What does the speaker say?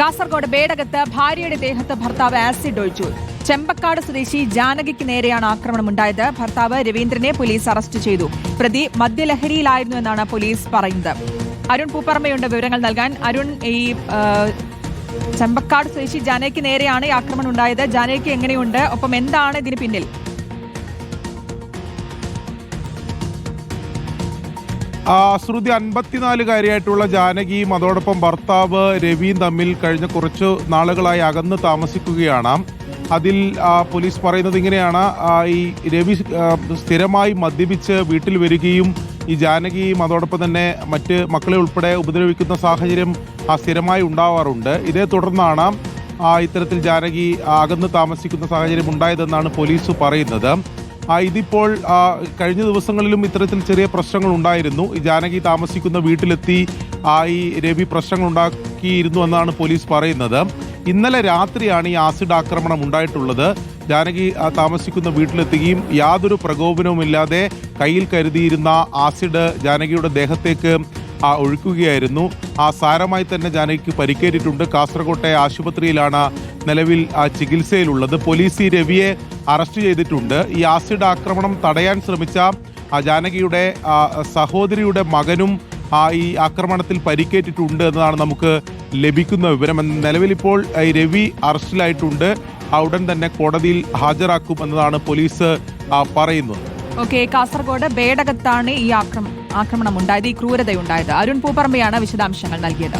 കാസർഗോഡ് ബേടകത്ത് ഭാര്യയുടെ ദേഹത്ത് ഭർത്താവ് ആസിഡ് ഒഴിച്ചു. ചെമ്പക്കാട് സ്വദേശി ജാനകിക്ക് നേരെയാണ് ആക്രമണമുണ്ടായത്. ഭർത്താവ് രവീന്ദ്രനെ പോലീസ് അറസ്റ്റ് ചെയ്തു. പ്രതി മദ്യലഹരിയിലായിരുന്നു എന്നാണ് പോലീസ് പറയുന്നത്. അരുൺ പൂപ്പറമ്പയുണ്ട്. വിവരങ്ങൾ നൽകാൻ അരുൺ ഈ ചെമ്പക്കാട് സ്വദേശി ജാനകിക്ക് നേരെയാണ് ഈ ആക്രമണം ഉണ്ടായത്. ജാനകിക്ക് എങ്ങനെയുണ്ട്? ഒപ്പം എന്താണ് ഇതിന് പിന്നിൽ? ശ്രുതി അൻപത്തിനാലുകാരിയായിട്ടുള്ള ജാനകിയും അതോടൊപ്പം ഭർത്താവ് രവിയും തമ്മിൽ കഴിഞ്ഞ കുറച്ച് നാളുകളായി അകന്ന് താമസിക്കുകയാണ്. അതിൽ പോലീസ് പറയുന്നത് ഇങ്ങനെയാണ്. ഈ രവി സ്ഥിരമായി മദ്യപിച്ച് വീട്ടിൽ വരികയും ഈ ജാനകിയും അതോടൊപ്പം തന്നെ മറ്റ് മക്കളെ ഉൾപ്പെടെ ഉപദ്രവിക്കുന്ന സാഹചര്യം സ്ഥിരമായി ഉണ്ടാവാറുണ്ട്. ഇതേ തുടർന്നാണ് ഇത്തരത്തിൽ ജാനകി അകന്ന് താമസിക്കുന്ന സാഹചര്യം ഉണ്ടായതെന്നാണ് പോലീസ് പറയുന്നത്. ഇതിപ്പോൾ കഴിഞ്ഞ ദിവസങ്ങളിലും ഇത്തരത്തിൽ ചെറിയ പ്രശ്നങ്ങൾ ഉണ്ടായിരുന്നു ജാനകി താമസിക്കുന്ന വീട്ടിലെത്തി ഈ രവി പ്രശ്നങ്ങൾ ഉണ്ടാക്കിയിരുന്നു എന്നാണ് പോലീസ് പറയുന്നത്. ഇന്നലെ രാത്രിയാണ് ഈ ആസിഡ് ആക്രമണം ഉണ്ടായിട്ടുള്ളത്. ജാനകി താമസിക്കുന്ന വീട്ടിലെത്തുകയും യാതൊരു പ്രകോപനവുമില്ലാതെ കയ്യിൽ കരുതിയിരുന്ന ആസിഡ് ജാനകിയുടെ ദേഹത്തേക്ക് ഒഴുക്കുകയായിരുന്നു. ആ സാരമായി തന്നെ ജാനകിക്ക് പരിക്കേറ്റിട്ടുണ്ട്. കാസർകോട്ടെ ആശുപത്രിയിലാണ് നിലവിൽ ചികിത്സയിലുള്ളത്. പോലീസ് ഈ രവിയെ അറസ്റ്റ് ചെയ്തിട്ടുണ്ട്. ഈ ആസിഡ് ആക്രമണം തടയാൻ ശ്രമിച്ച ജാനകിയുടെ സഹോദരിയുടെ മകനും ഈ ആക്രമണത്തിൽ പരിക്കേറ്റിട്ടുണ്ട് എന്നതാണ് നമുക്ക് ലഭിക്കുന്ന വിവരം. നിലവിലിപ്പോൾ രവി അറസ്റ്റിലായിട്ടുണ്ട്. ഉടൻ തന്നെ കോടതിയിൽ ഹാജരാക്കും എന്നതാണ് പോലീസ് പറയുന്നത്. ഓക്കെ കാസർഗോഡ് ബേടകത്താണ് ഈ ആക്രമണം ആക്രമണം ഉണ്ടായത് ഈ ക്രൂരതയുണ്ടായത്. അരുൺ പൂപ്പറമ്പയാണ് വിശദാംശങ്ങൾ നൽകിയത്.